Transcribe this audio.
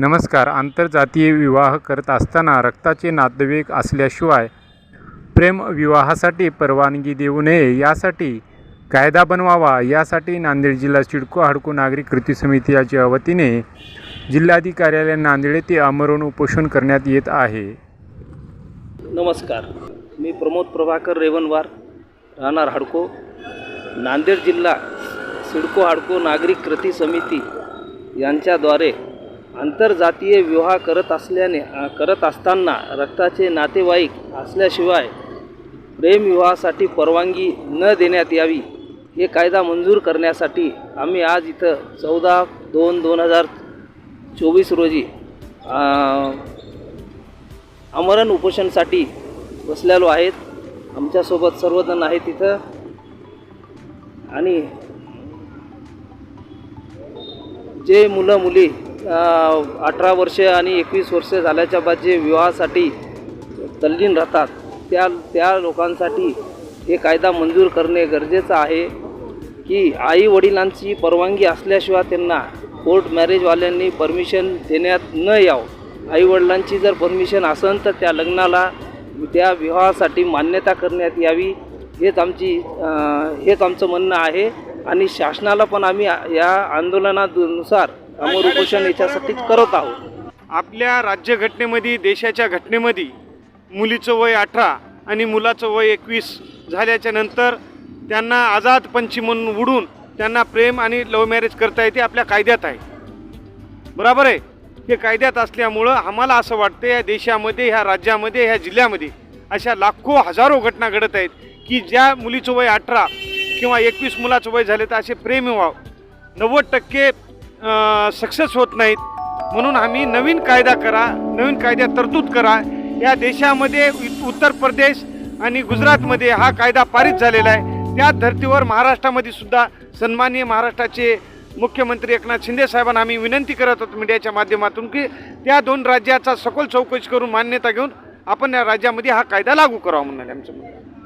नमस्कार. आंतरजातीय विवाह करत असताना रक्ताचे नातेवाईक असल्याशिवाय प्रेमविवाहासाठी परवानगी देऊ नये यासाठी कायदा बनवावा यासाठी नांदेड जिल्हा सिडको हडको नागरिक कृती समितीच्या वतीने जिल्हाधिकारी नांदेड येथे आमरण उपोषण करण्यात येत आहे. नमस्कार. मी प्रमोद प्रभाकर रेवनवार राहणार हाडको नांदेड जिल्हा सिडको हाडको नागरिक कृती समिती यांच्याद्वारे आंतरजातीय विवाह करत असल्याने करत असताना रक्ताचे नातेवाईक असल्याशिवाय प्रेमविवाहासाठी परवानगी न देण्यात यावी. हे कायदा मंजूर करण्यासाठी आम्ही आज इथं चौदा दोन दोन हजार चोवीस रोजी आमरण उपोषणसाठी बसलेलो आहेत. आमच्यासोबत सर्वजण आहेत तिथं आणि जे मुलं मुली अठरा वर्षे आणि एकवीस वर्षे झाल्याच्या बाद जे विवाहासाठी तल्लीन राहतात त्या त्या लोकांसाठी हे कायदा मंजूर करणे गरजेचं आहे की आई वडिलांची परवानगी असल्याशिवाय त्यांना कोर्ट मॅरेजवाल्यांनी परमिशन देण्यात न यावं. आईवडिलांची जर परमिशन असेल तर त्या लग्नाला त्या विवाहासाठी मान्यता करण्यात यावी हेच आमची हेच आमचं म्हणणं आहे. आणि शासनाला पण आम्ही या आंदोलनानुसार अमर उपोषण याच्यासाठी करत आहोत. आपल्या राज्यघटनेमध्ये देशाच्या घटनेमध्ये मुलीचं वय अठरा आणि मुलाचं वय एकवीस झाल्याच्यानंतर त्यांना आझाद पंची म्हणून उडून त्यांना प्रेम आणि लव्ह मॅरेज करता येते आपल्या कायद्यात आहे. बरोबर आहे? हे कायद्यात असल्यामुळं आम्हाला असं वाटतं या देशामध्ये ह्या राज्यामध्ये ह्या जिल्ह्यामध्ये अशा लाखो हजारो घटना घडत आहेत की ज्या मुलीचं वय अठरा किंवा एकवीस मुलाचं वय झाले तर असे प्रेम व्हावं. नव्वद टक्के सक्सेस होत नाहीत. म्हणून आम्ही नवीन कायदा करा नवीन कायद्यात तरतूद करा. या देशामध्ये उत्तर प्रदेश आणि गुजरातमध्ये हा कायदा पारित झालेला आहे. त्या धर्तीवर महाराष्ट्रामध्ये सुद्धा सन्माननीय महाराष्ट्राचे मुख्यमंत्री एकनाथ शिंदे साहेबांना आम्ही विनंती करत होतो मीडियाच्या माध्यमातून की त्या दोन राज्याचा सखोल चौकशी करून मान्यता घेऊन आपण या राज्यामध्ये हा कायदा लागू करावा म्हणून आमचं म्हणणं.